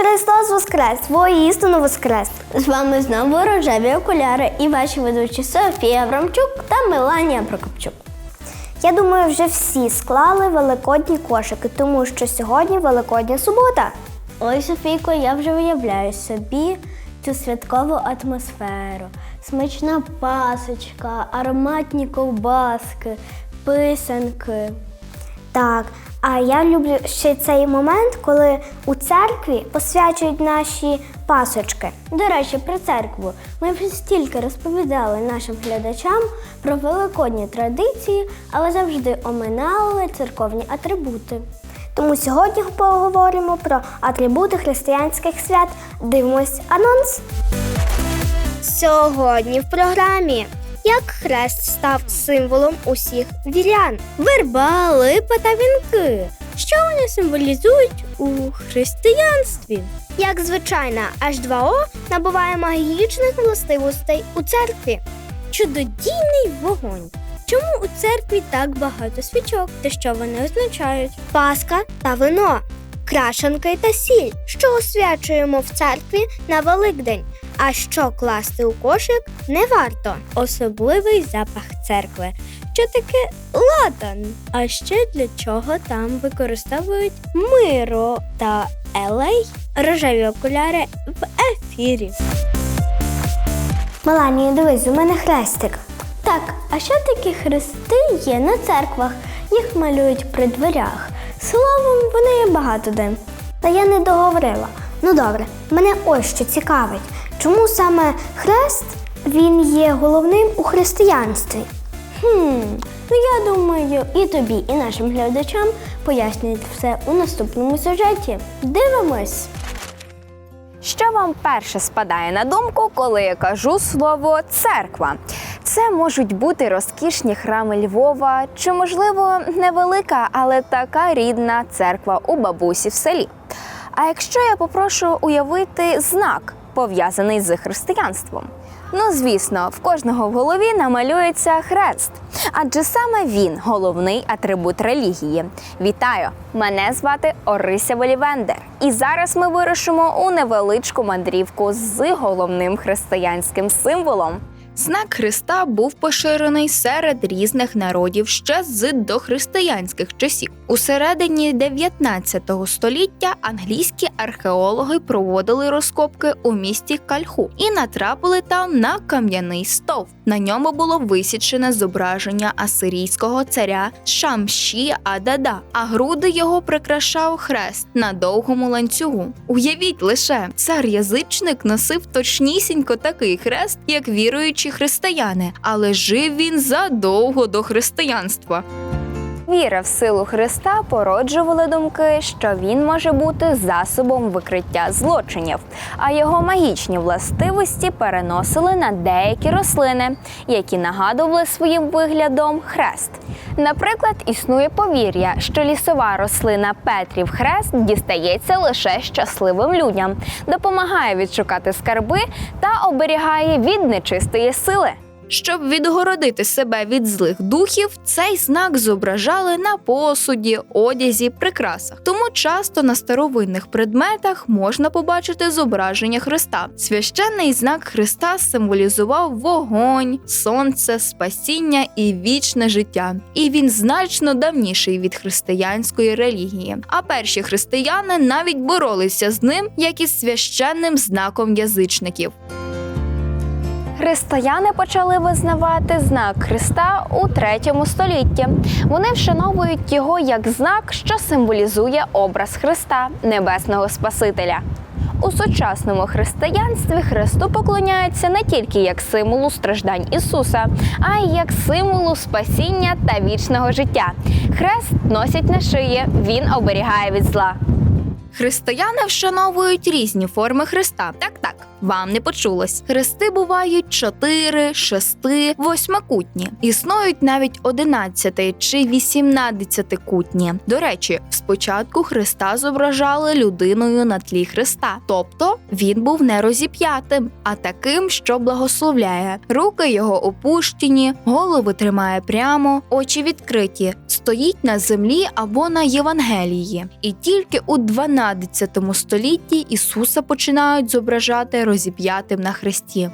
Христос Воскрес! Воістину Воскрес! З вами знову рожеві окуляри і ваші ведучі Софія Абрамчук та Меланія Прокопчук. Я думаю, вже всі склали великодні кошики, тому що сьогодні Великодня субота. Ой, Софійко, я вже уявляю собі цю святкову атмосферу. Смачна пасочка, ароматні ковбаски, писанки. Так, а я люблю ще цей момент, коли у церкві посвячують наші пасочки. До речі, про церкву. Ми вже стільки розповідали нашим глядачам про великодні традиції, але завжди оминали церковні атрибути. Тому сьогодні поговоримо про атрибути християнських свят. Дивимось анонс. Сьогодні в програмі як хрест став символом усіх вірян. Верба, липа та вінки. Що вони символізують у християнстві? Як звичайна H2O набуває магічних властивостей у церкві. Чудодійний вогонь. Чому у церкві так багато свічок та що вони означають? Паска та вино, крашанки та сіль, що освячуємо в церкві на Великдень. А що класти у кошик не варто. Особливий запах церкви. Що таке ладан? А ще для чого там використовують миро та елей? Рожеві окуляри в ефірі. Меланія, дивись, у мене хрестик. Так, а що такі хрести є на церквах? Їх малюють при дверях. Словом, вони є багато де. Та я не договорила. Ну добре, мене ось що цікавить. Чому саме хрест він є головним у християнстві? Хм, ну я думаю, і тобі, і нашим глядачам пояснять все у наступному сюжеті. Дивимось! Що вам перше спадає на думку, коли я кажу слово церква? Це можуть бути розкішні храми Львова, чи, можливо, невелика, але така рідна церква у бабусі в селі. А якщо я попрошу уявити знак, пов'язаний з християнством? Ну, звісно, в кожного в голові намалюється хрест, адже саме він головний атрибут релігії. Вітаю! Мене звати Орися Волівендер. І зараз ми вирушимо у невеличку мандрівку з головним християнським символом. Знак Христа був поширений серед різних народів ще з дохристиянських часів. У середині 19 століття англійські археологи проводили розкопки у місті Кальху і натрапили там на кам'яний стовп. На ньому було висічене зображення асирійського царя Шамші Адада, а груди його прикрашав хрест на довгому ланцюгу. Уявіть лише, цар-язичник носив точнісінько такий хрест, як віруючі християни, але жив він задовго до християнства. Віра в силу Христа породжували думки, що він може бути засобом викриття злочинів, а його магічні властивості переносили на деякі рослини, які нагадували своїм виглядом хрест. Наприклад, існує повір'я, що лісова рослина Петрів хрест дістається лише щасливим людям, допомагає відшукати скарби та оберігає від нечистої сили. Щоб відгородити себе від злих духів, цей знак зображали на посуді, одязі, прикрасах. Тому часто на старовинних предметах можна побачити зображення Христа. Священний знак Христа символізував вогонь, сонце, спасіння і вічне життя. І він значно давніший від християнської релігії. А перші християни навіть боролися з ним, як із священним знаком язичників. Християни почали визнавати знак Христа у третьому столітті. Вони вшановують його як знак, що символізує образ Христа, небесного Спасителя. У сучасному християнстві Христу поклоняються не тільки як символу страждань Ісуса, а й як символу спасіння та вічного життя. Хрест носять на шиї, він оберігає від зла. Християни вшановують різні форми Христа. Так. Вам не почулось. Хрести бувають 4, 6, 8-кутні. Існують навіть 11 чи 18 кутні. До речі, спочатку Христа зображали людиною на тлі Христа, тобто він був не розіп'ятим, а таким, що благословляє. Руки його опущені, голову тримає прямо, очі відкриті, стоїть на землі або на Євангелії. І тільки у 12 столітті Ісуса починають зображати розіп'ятим на хресті.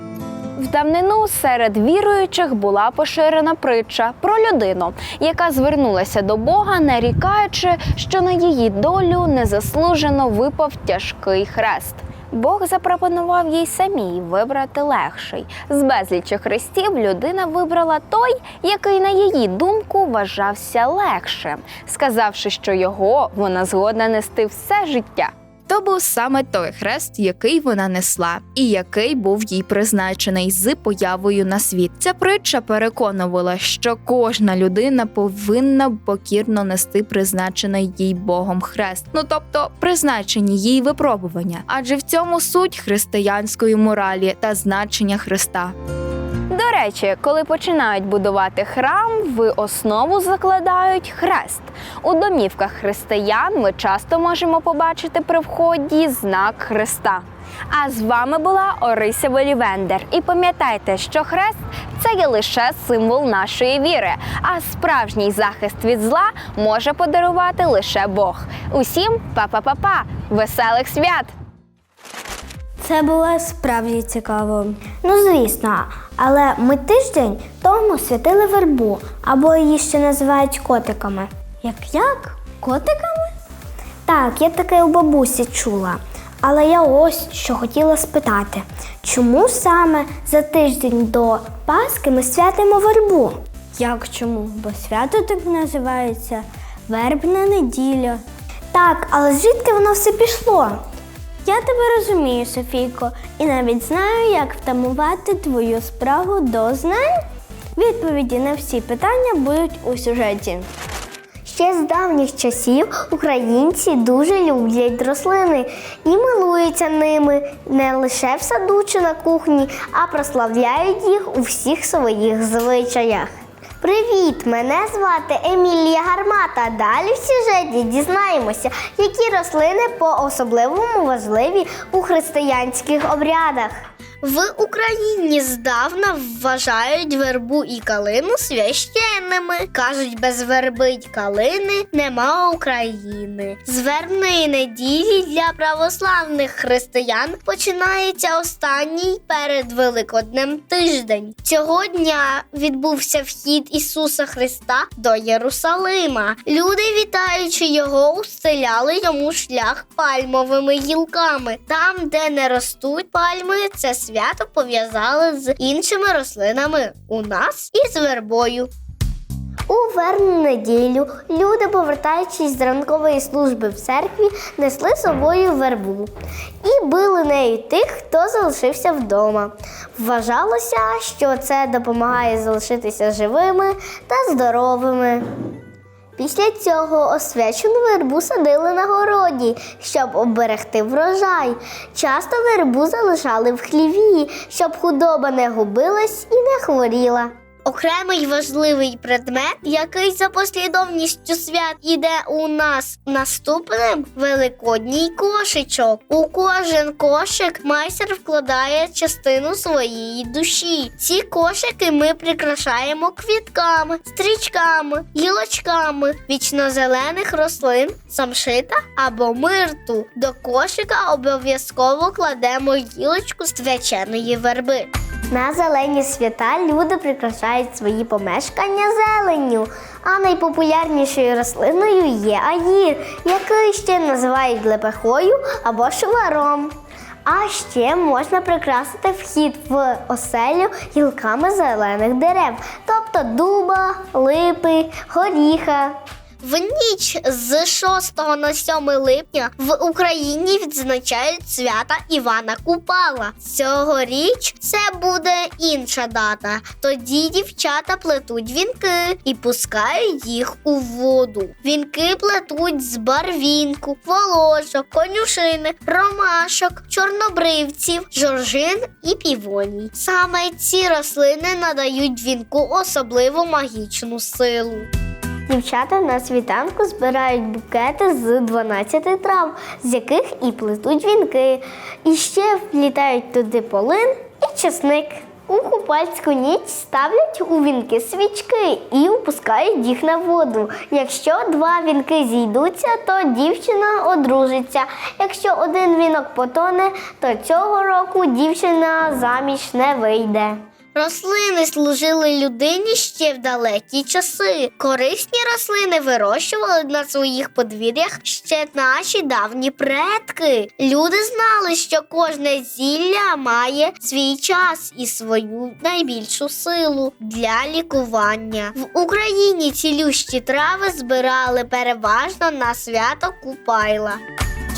В давнину серед віруючих була поширена притча про людину, яка звернулася до Бога, нарікаючи, що на її долю незаслужено випав тяжкий хрест. Бог запропонував їй самій вибрати легший. З безлічі хрестів людина вибрала той, який, на її думку, вважався легшим, сказавши, що його вона згодна нести все життя. То був саме той хрест, який вона несла, і який був їй призначений з появою на світ. Ця притча переконувала, що кожна людина повинна покірно нести призначений їй Богом хрест, ну тобто призначені їй випробування, адже в цьому суть християнської моралі та значення Христа. До речі, коли починають будувати храм, в основу закладають хрест. У домівках християн ми часто можемо побачити при вході знак хреста. А з вами була Орися Волівендер. І пам'ятайте, що хрест це є лише символ нашої віри, а справжній захист від зла може подарувати лише Бог. Усім па-па-па-па! Веселих свят! Це було справді цікаво. Ну, звісно, але ми тиждень тому святили вербу, або її ще називають котиками. Як як? Котиками? Так, я таке у бабусі чула. Але я ось що хотіла спитати, чому саме за тиждень до Пасхи ми святимо вербу? Як чому? Бо свято так називається вербна неділя. Так, але звідки воно все пішло? Я тебе розумію, Софійко, і навіть знаю, як втамувати твою спрагу до знань. Відповіді на всі питання будуть у сюжеті. Ще з давніх часів українці дуже люблять рослини і милуються ними не лише в саду чи на кухні, а прославляють їх у всіх своїх звичаях. Привіт! Мене звати Емілія Гармата. Далі в сюжеті дізнаємося, які рослини по-особливому важливі у християнських обрядах. В Україні здавна вважають вербу і калину священними. Кажуть, без верби й калини нема України. З вербної неділі для православних християн починається останній перед Великоднем тиждень. Цього дня відбувся вхід Ісуса Христа до Єрусалима. Люди, вітаючи його, устеляли йому шлях пальмовими гілками. Там, де не ростуть пальми, це свято пов'язали з іншими рослинами у нас і з вербою. У вербну неділю люди, повертаючись з ранкової служби в церкві, несли з собою вербу і били нею тих, хто залишився вдома. Вважалося, що це допомагає залишитися живими та здоровими. Після цього освячену вербу садили на городі, щоб оберегти врожай. Часто вербу залишали в хліві, щоб худоба не губилась і не хворіла. Окремий важливий предмет, який за послідовністю свят іде у нас наступним великодній кошичок. У кожен кошик майстер вкладає частину своєї душі. Ці кошики ми прикрашаємо квітками, стрічками, гілочками вічнозелених рослин, самшита або мирту. До кошика обов'язково кладемо гілочку свяченої верби. На зелені свята люди прикрашають свої помешкання зеленню, а найпопулярнішою рослиною є аїр, який ще називають лепехою або шваром. А ще можна прикрасити вхід в оселю гілками зелених дерев, тобто дуба, липи, горіха. В ніч з 6 на 7 липня в Україні відзначають свята Івана Купала. Цьогоріч це буде інша дата. Тоді дівчата плетуть вінки і пускають їх у воду. Вінки плетуть з барвінку, волошок, конюшини, ромашок, чорнобривців, жоржин і півоній. Саме ці рослини надають вінку особливу магічну силу. Дівчата на світанку збирають букети з 12 трав, з яких і плетуть вінки. І ще вплітають туди полин і чесник. У купальську ніч ставлять у вінки свічки і опускають їх на воду. Якщо два вінки зійдуться, то дівчина одружиться. Якщо один вінок потоне, то цього року дівчина заміж не вийде. Рослини служили людині ще в далекі часи. Корисні рослини вирощували на своїх подвір'ях ще наші давні предки. Люди знали, що кожне зілля має свій час і свою найбільшу силу для лікування. В Україні цілющі трави збирали переважно на свято Купайла.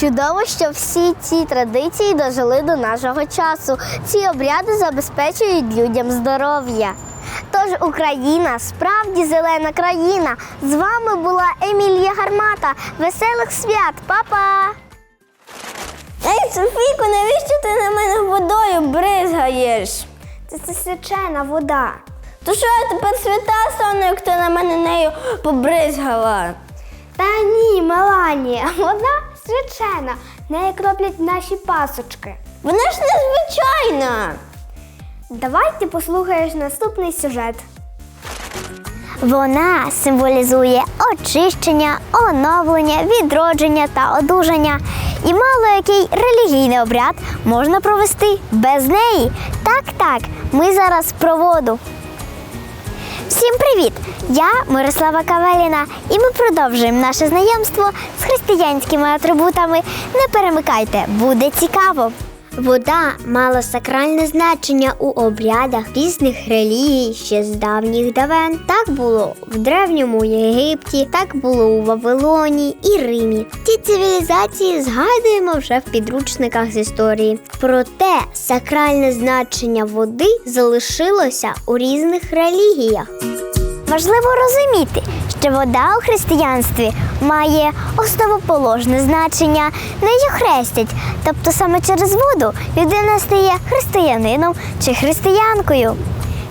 Чудово, що всі ці традиції дожили до нашого часу. Ці обряди забезпечують людям здоров'я. Тож Україна справді зелена країна. З вами була Емілія Гармата. Веселих свят, Па-па! Ей, Софійко, навіщо ти на мене водою бризгаєш? Це, це свячена вода. То що я тепер свята стану, як ти на мене нею побризгала? Та ні, Меланія, вода свячена. Нею роблять наші пасочки. Вона ж незвичайна. Давай ти послухаєш наступний сюжет. Вона символізує очищення, оновлення, відродження та одужання. І мало який релігійний обряд можна провести без неї. Так, так, ми зараз про воду. Всім привіт! Я Мирослава Кавеліна, і ми продовжуємо наше знайомство з християнськими атрибутами. Не перемикайте, буде цікаво. Вода мала сакральне значення у обрядах різних релігій ще з давніх давен. Так було в древньому Єгипті, так було у Вавилоні і Римі. Ці цивілізації згадуємо вже в підручниках з історії. Проте сакральне значення води залишилося у різних релігіях. Важливо розуміти, що вода у християнстві має основоположне значення, нею хрестять, тобто саме через воду людина стає християнином чи християнкою.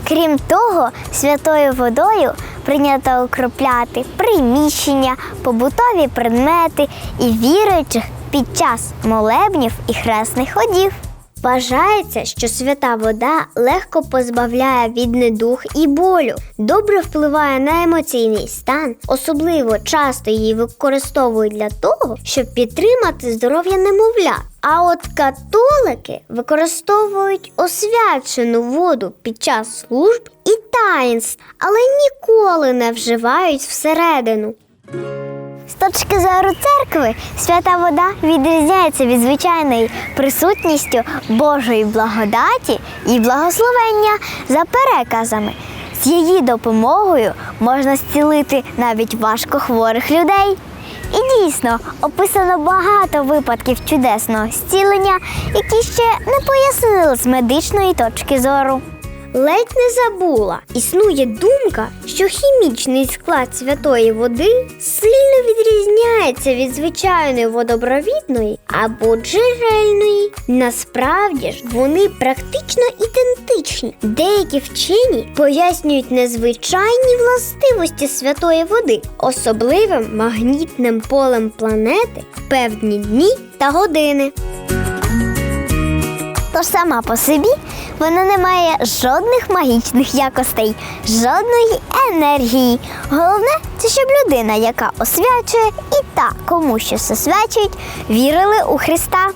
Крім того, святою водою прийнято окропляти приміщення, побутові предмети і віруючих під час молебнів і хресних ходів. Вважається, що свята вода легко позбавляє від недух і болю, добре впливає на емоційний стан, особливо часто її використовують для того, щоб підтримати здоров'я немовля. А от католики використовують освячену воду під час служб і таїнств, але ніколи не вживають всередину. З точки зору церкви, свята вода відрізняється від звичайної присутністю Божої благодаті і благословення за переказами. З її допомогою можна зцілити навіть важко хворих людей. І дійсно описано багато випадків чудесного зцілення, які ще не пояснили з медичної точки зору. Ледь не забула. Існує думка, що хімічний склад святої води сильно відрізняється від звичайної водопровідної або джерельної. Насправді ж вони практично ідентичні. Деякі вчені пояснюють незвичайні властивості святої води, особливим магнітним полем планети в певні дні та години. Тож сама по собі вона не має жодних магічних якостей, жодної енергії. Головне, це щоб людина, яка освячує, і та, кому щось освячують, вірили у Христа.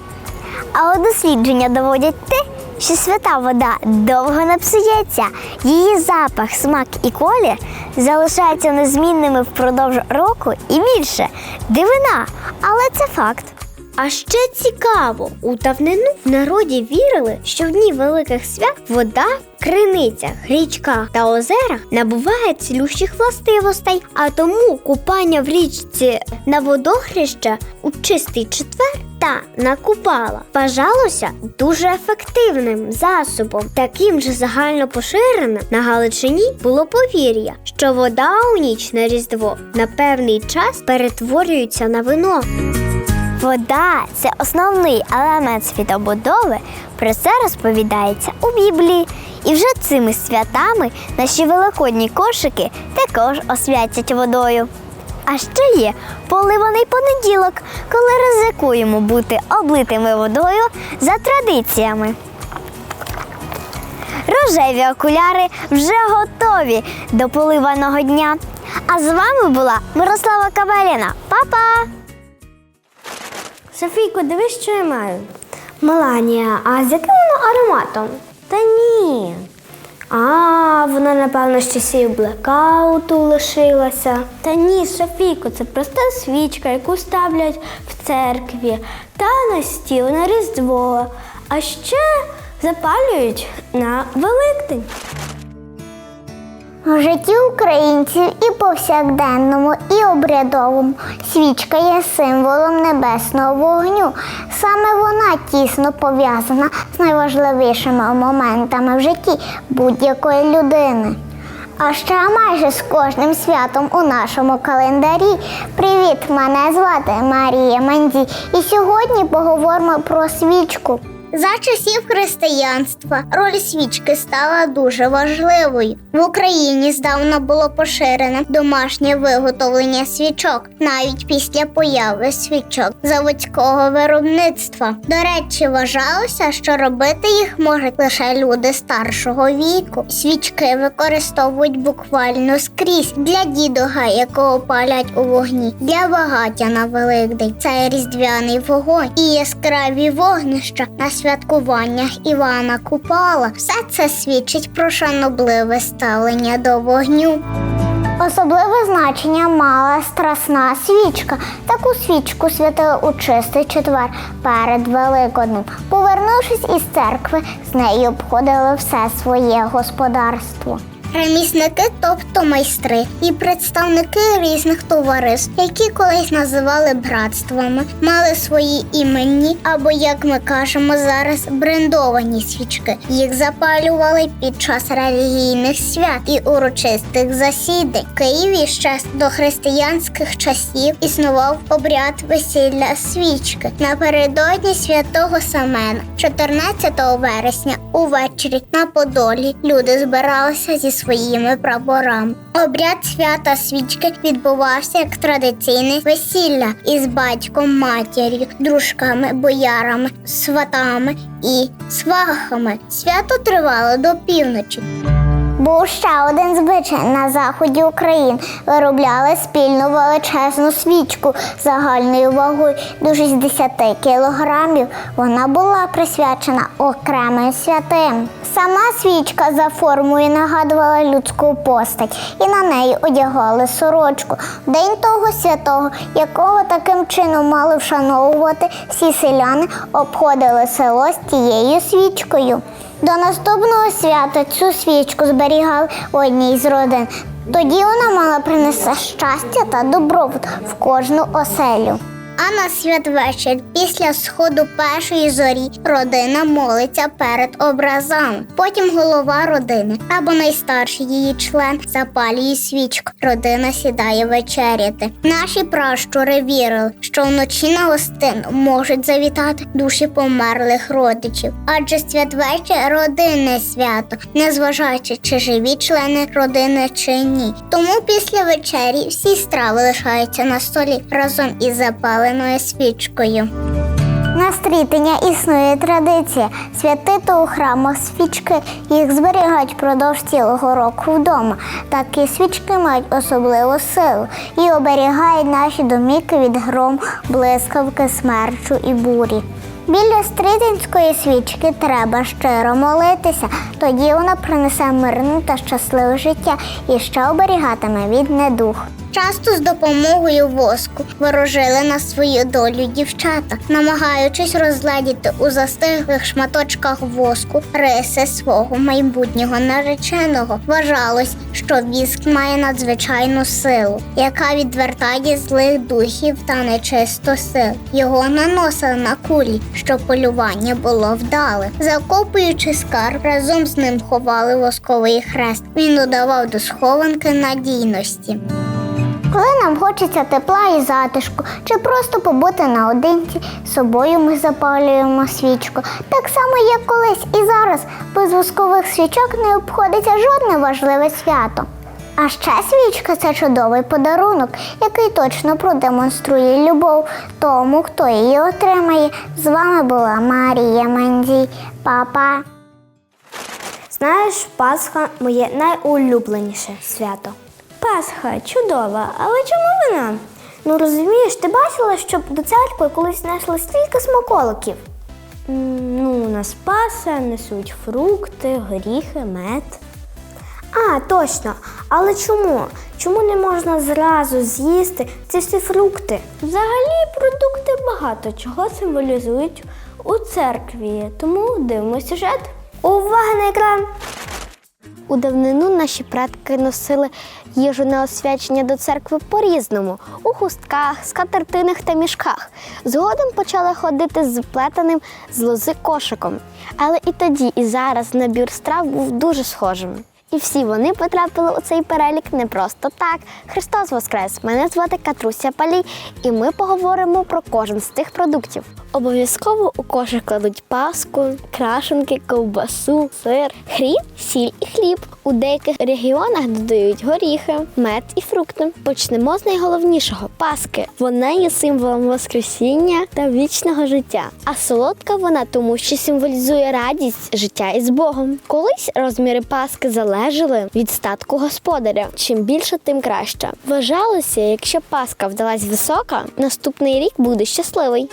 А от дослідження доводять те, що свята вода довго не псується. Її запах, смак і колір залишаються незмінними впродовж року і більше. Дивина, але це факт. А ще цікаво, у давнину в народі вірили, що в дні великих свят вода криницях, річках та озерах набуває цілющих властивостей, а тому купання в річці на водохреща у чистий четвер та на купала вважалося дуже ефективним засобом. Таким же загально поширеним на Галичині було повір'я, що вода у ніч на Різдво на певний час перетворюється на вино. Вода це основний елемент світобудови. Про це розповідається у Біблії. І вже цими святами наші великодні кошики також освятять водою. А ще є поливаний понеділок, коли ризикуємо бути облитими водою за традиціями. Рожеві окуляри вже готові до поливаного дня. А з вами була Мирослава Кабаліна. Па-па! Софійко, дивись, що я маю. Меланія, а з яким воно ароматом? Та ні. А, вона, напевно, з часів блекауту лишилася. Та ні, Софійко, це проста свічка, яку ставлять в церкві та на стіл на Різдво, а ще запалюють на Великдень. У житті українців і повсякденному, і обрядовому свічка є символом небесного вогню. Саме вона тісно пов'язана з найважливішими моментами в житті будь-якої людини. А ще майже з кожним святом у нашому календарі. Привіт! Мене звати Марія Манді. І сьогодні поговоримо про свічку. За часів християнства роль свічки стала дуже важливою. В Україні здавна було поширене домашнє виготовлення свічок, навіть після появи свічок заводського виробництва. До речі, вважалося, що робити їх можуть лише люди старшого віку. Свічки використовують буквально скрізь для дідуга, якого палять у вогні, для багаття на Великдень. Це різдвяний вогонь і яскраві вогнища на святкуваннях Івана Купала. Все це свідчить про шанобливе ставлення до вогню. Особливе значення мала страсна свічка. Таку свічку святили у чистий четвер перед Великоднем. Повернувшись із церкви, з нею обходили все своє господарство. Ремісники, тобто майстри, і представники різних товариств, які колись називали братствами, мали свої іменні або, як ми кажемо зараз, брендовані свічки. Їх запалювали під час релігійних свят і урочистих засідань. В Києві ще до християнських часів існував обряд весілля свічки напередодні святого Семена, 14 вересня, увечері на Подолі люди збиралися зі своїми прапорами. Обряд свята свічки відбувався як традиційне весілля із батьком, матір'ю, дружками, боярами, сватами і свахами. Свято тривало до півночі. Був ще один звичай на заході України. Виробляли спільну величезну свічку загальною вагою до 60 кілограмів. Вона була присвячена окремим святим. Сама свічка за формою нагадувала людську постать, і на неї одягали сорочку. День того святого, якого таким чином мали вшановувати всі селяни, обходили село з тією свічкою. До наступного свята цю свічку зберігали одній з родин. Тоді вона мала принести щастя та добробут в кожну оселю. А на святвечір після сходу першої зорі родина молиться перед образами. Потім голова родини або найстарший її член запалює свічку. Родина сідає вечеряти. Наші пращури вірили, що вночі на гостину можуть завітати душі померлих родичів, адже святвечір родинне свято, незважаючи чи живі члени родини чи ні. Тому після вечері всі страви лишаються на столі разом із запаленою свічкою. На стрітення існує традиція святити у храмах свічки. Їх зберігають впродовж цілого року вдома. Такі свічки мають особливу силу і оберігають наші домівки від гром, блискавки, смерчу і бурі. Біля стрітинської свічки треба щиро молитися, тоді вона принесе мирне та щасливе життя і ще оберігатиме від недух. Часто з допомогою воску ворожили на свою долю дівчата, намагаючись розгледіти у застиглих шматочках воску риси свого майбутнього нареченого. Вважалось, що віск має надзвичайну силу, яка відвертає злих духів та нечисто сил. Його наносили на кулі, щоб полювання було вдале. Закопуючи скарб, разом з ним ховали восковий хрест. Він додавав до схованки надійності. Коли нам хочеться тепла і затишку, чи просто побути наодинці, з собою ми запалюємо свічку. Так само, як колись і зараз, без воскових свічок не обходиться жодне важливе свято. А ще свічка це чудовий подарунок, який точно продемонструє любов тому, хто її отримає. З вами була Марія Мандзій. Па-па! Знаєш, Пасха моє найулюбленіше свято. Пасха чудова, але чому вона? Ну розумієш, ти бачила, щоб до церкви колись несли стільки смаколиків. Ну, на Спаса несуть фрукти, горіхи, мед. А, точно. Але чому? Чому не можна зразу з'їсти ці всі фрукти? Взагалі продукти багато чого символізують у церкві, тому дивимося сюжет. Увага на екран! У давнину наші предки носили їжу на освячення до церкви по-різному у хустках, скатертинах та мішках. Згодом почали ходити з плетеним з лози кошиком. Але і тоді, і зараз набір страв був дуже схожим. І всі вони потрапили у цей перелік не просто так. Христос Воскрес! Мене звати Катруся Палій, і ми поговоримо про кожен з цих продуктів. Обов'язково у кошик кладуть паску, крашенки, ковбасу, сир, хріб, сіль і хліб. У деяких регіонах додають горіхи, мед і фрукти. Почнемо з найголовнішого паски. Вона є символом воскресіння та вічного життя. А солодка вона тому, що символізує радість життя із Богом. Колись розміри паски залежали від статку господаря. Чим більше, тим краще. Вважалося, якщо паска вдалась висока, наступний рік буде щасливий.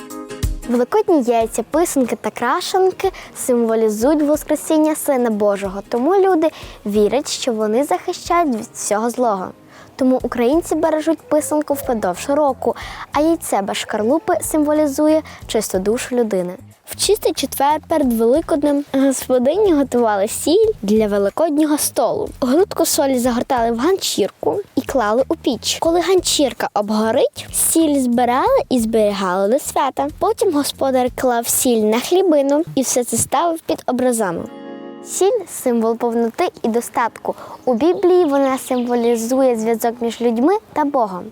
Великодні яйця, писанки та крашенки символізують Воскресіння Сина Божого, тому люди вірять, що вони захищають від всього злого. Тому українці бережуть писанку впродовж року, а яйце без шкарлупи символізує чисту душу людини. В чистий четвер перед Великоднем господині готували сіль для великоднього столу. Грудку солі загортали в ганчірку і клали у піч. Коли ганчірка обгорить, сіль збирали і зберігали до свята. Потім господар клав сіль на хлібину і все це ставив під образами. Сіль символ повноти і достатку. У Біблії вона символізує зв'язок між людьми та Богом.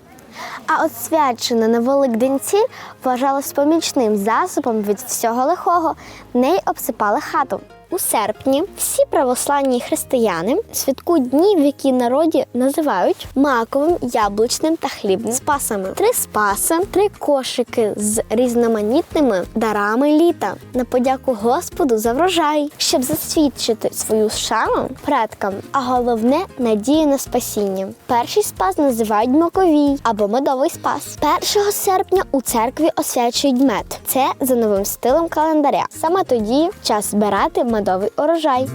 А от свячена на Великдень сіль вважалась помічним засобом від всього лихого. Неї обсипали хату. У серпні всі православні християни святкують дні, в які народі називають маковим, яблучним та хлібним спасами. Три спаси, три кошики з різноманітними дарами літа на подяку Господу за врожай, щоб засвідчити свою шану предкам, а головне надію на спасіння. Перший спас називають маковій або медовий спас. 1 серпня у церкві освячують мед. Це за новим стилем календаря. Саме тоді час збирати медовий урожай.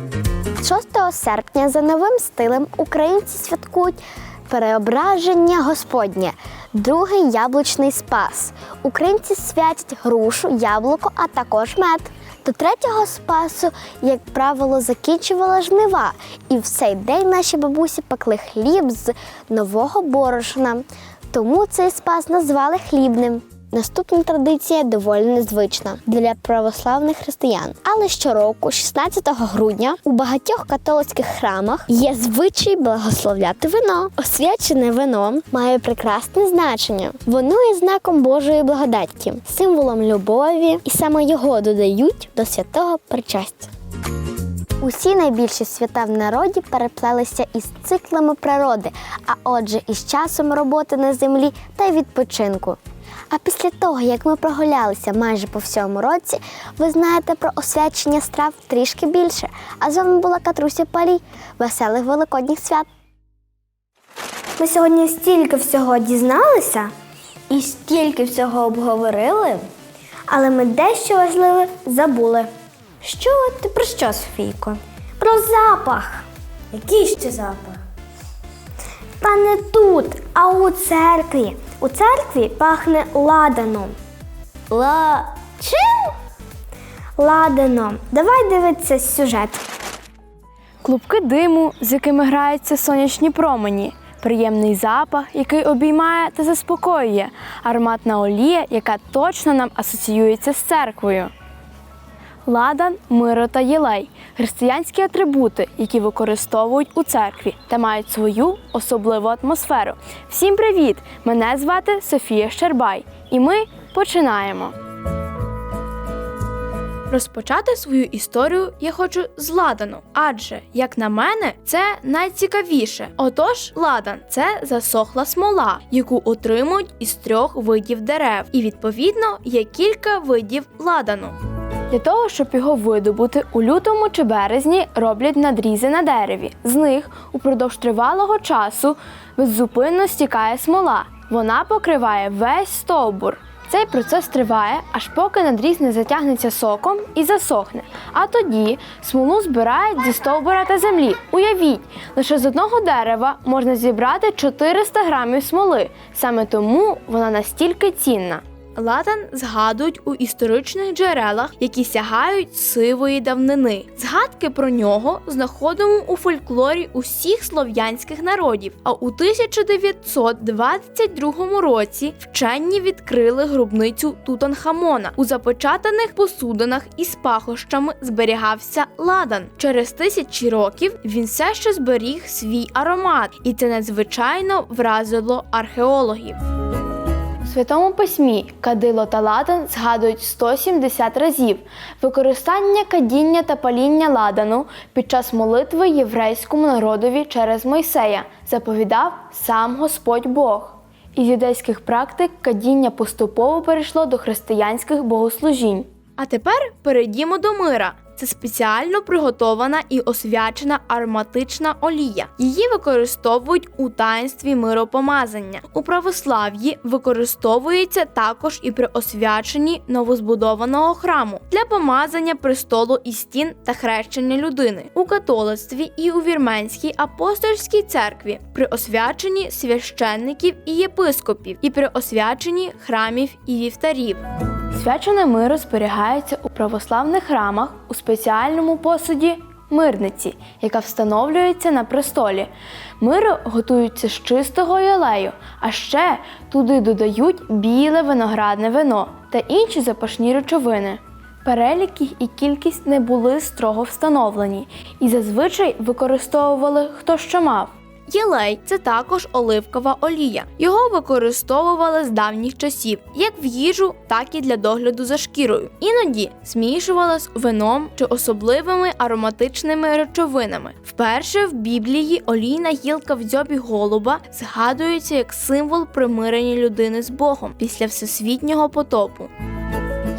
6 серпня за новим стилем українці святкують переображення Господнє, другий яблучний спас. Українці святять грушу, яблуко, а також мед. До третього спасу, як правило, закінчувала жнива, і в цей день наші бабусі пекли хліб з нового борошна. Тому цей спас назвали хлібним. Наступна традиція доволі незвична для православних християн. Але щороку, 16 грудня, у багатьох католицьких храмах є звичай благословляти вино. Освячене вино має прекрасне значення. Воно є знаком Божої благодаті, символом любові, і саме його додають до святого причастя. Усі найбільші свята в народі переплелися із циклами природи, а отже, із часом роботи на землі та відпочинку. А після того, як ми прогулялися майже по всьому році, ви знаєте про освячення страв трішки більше. А з вами була Катруся Палій. Веселих великодніх свят! Ми сьогодні стільки всього дізналися і стільки всього обговорили, але ми дещо важливе забули. Що ти про що, Софійко? Про запах. Який ще запах? Та не тут, а у церкві. У церкві пахне ладаном. Ла... Чим? Ладаном. Давай дивитися сюжет. Клубки диму, з якими граються сонячні промені, приємний запах, який обіймає та заспокоює, ароматна олія, яка точно нам асоціюється з церквою. Ладан, миро та єлей християнські атрибути, які використовують у церкві та мають свою особливу атмосферу. Всім привіт! Мене звати Софія Щербай, і ми починаємо. Розпочати свою історію я хочу з ладану, адже, як на мене, це найцікавіше. Отож, ладан це засохла смола, яку отримують із трьох видів дерев, і відповідно є кілька видів ладану. Для того, щоб його видобути, у лютому чи березні роблять надрізи на дереві. З них упродовж тривалого часу беззупинно стікає смола. Вона покриває весь стовбур. Цей процес триває, аж поки надріз не затягнеться соком і засохне. А тоді смолу збирають зі стовбура та землі. Уявіть, лише з одного дерева можна зібрати 400 грамів смоли. Саме тому вона настільки цінна. Латан згадують у історичних джерелах, які сягають сивої давнини. Згадки про нього знаходимо у фольклорі усіх слов'янських народів. А у 1922 році вчені відкрили гробницю Тутанхамона. У запечатаних посудинах із пахощами зберігався ладан. Через тисячі років він все ще зберіг свій аромат, і це надзвичайно вразило археологів. Святому письмі кадило та ладан згадують 170 разів. Використання кадіння та паління ладану під час молитви єврейському народові через Мойсея заповідав сам Господь Бог. Із юдейських практик кадіння поступово перейшло до християнських богослужінь. А тепер перейдімо до мира. Це спеціально приготована і освячена ароматична олія. Її використовують у таїнстві миропомазання. У православ'ї використовується також і при освяченні новозбудованого храму для помазання престолу і стін та хрещення людини у католицтві і у вірменській апостольській церкві, при освяченні священників і єпископів, і при освяченні храмів і вівтарів. Свячене миро зберігається у православних храмах у спеціальному посуді мирниці, яка встановлюється на престолі. Миро готується з чистого ялею, а ще туди додають біле виноградне вино та інші запашні речовини. Перелік їх і кількість не були строго встановлені, і зазвичай використовували хто що мав. Єлей це також оливкова олія. Його використовували з давніх часів, як в їжу, так і для догляду за шкірою. Іноді змішувала з вином чи особливими ароматичними речовинами. Вперше в Біблії олійна гілка в дзьобі голуба згадується як символ примирення людини з Богом після всесвітнього потопу.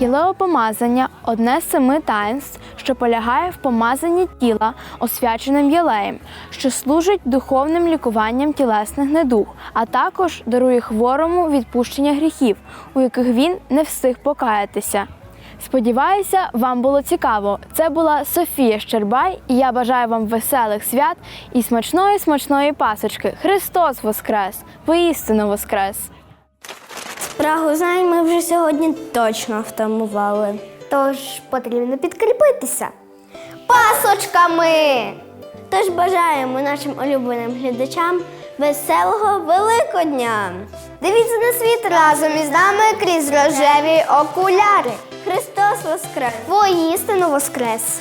Єлеопомазання одне з семи таїнств, що полягає в помазанні тіла освяченим єлеєм, що служить духовним лікуванням тілесних недуг, а також дарує хворому відпущення гріхів, у яких він не встиг покаятися. Сподіваюся, вам було цікаво. Це була Софія Щербай, і я бажаю вам веселих свят і смачної смачної пасочки. Христос Воскрес! Воістину Воскрес! Спрагу знань ми вже сьогодні точно втамували. Тож потрібно підкріпитися. Пасочками! Тож бажаємо нашим улюбленим глядачам веселого Великодня! Дивіться на світ разом із нами крізь рожеві окуляри. Христос Воскрес! Воістину Воскрес!